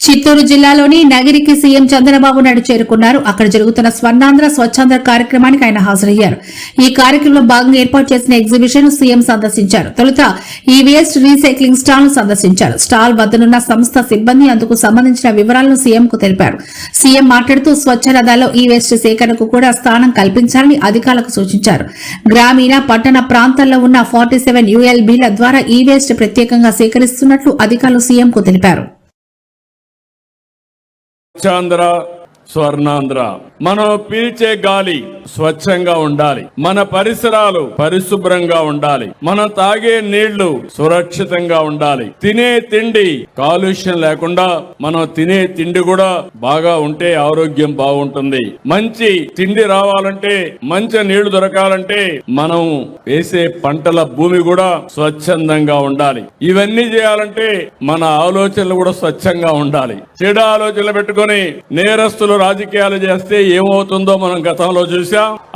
చిత్తూరు జిల్లాలోని నగిరికి సీఎం చంద్రబాబు నాయుడు చేరుకున్నారు. అక్కడ జరుగుతున్న స్వర్ణాంధ్ర స్వచ్ఛాంధ్ర కార్యక్రమానికి ఆయన హాజరయ్యారు. ఈ కార్యక్రమంలో భాగంగా ఏర్పాటు చేసిన ఎగ్జిబిషన్ సీఎం సందర్శించారు. తొలుత ఈ వేస్ట్ రీసైక్లింగ్ స్టాల్ను సందర్శించారు. స్టాల్ వద్దనున్న సంస్థ సిబ్బంది అందుకు సంబంధించిన వివరాలను సీఎం కు తెలిపారు. సీఎం మాట్లాడుతూ స్వచ్ఛ రథాల్లో ఈ వేస్ట్ సేకరణకు కూడా స్థానం కల్పించాలని అధికారులకు సూచించారు. గ్రామీణ పట్టణ ప్రాంతాల్లో ఉన్న ఫార్టీ సెవెన్ యూఎల్బీల ద్వారా ఈ వేస్ట్ ప్రత్యేకంగా సేకరిస్తున్నట్లు అధికారులు సీఎంకు తెలిపారు. స్వచ్ఛాంధ్ర స్వర్ణాంధ్ర. మనం పీల్చే గాలి స్వచ్ఛంగా ఉండాలి. మన పరిసరాలు పరిశుభ్రంగా ఉండాలి. మనం తాగే నీళ్ళు సురక్షితంగా ఉండాలి. తినే తిండి కాలుష్యం లేకుండా మనం తినే తిండి కూడా బాగా ఉంటే ఆరోగ్యం బాగుంటుంది. మంచి తిండి రావాలంటే మంచి నీళ్ళు దొరకాలంటే మనం వేసే పంటల భూమి కూడా స్వచ్ఛందంగా ఉండాలి. ఇవన్నీ చేయాలంటే మన ఆలోచనలు కూడా స్వచ్ఛంగా ఉండాలి. చెడు ఆలోచనలు పెట్టుకొని నేరస్తులు రాజకీయాలు చేస్తే ఏమవుతుందో మనం గతంలో చూసాం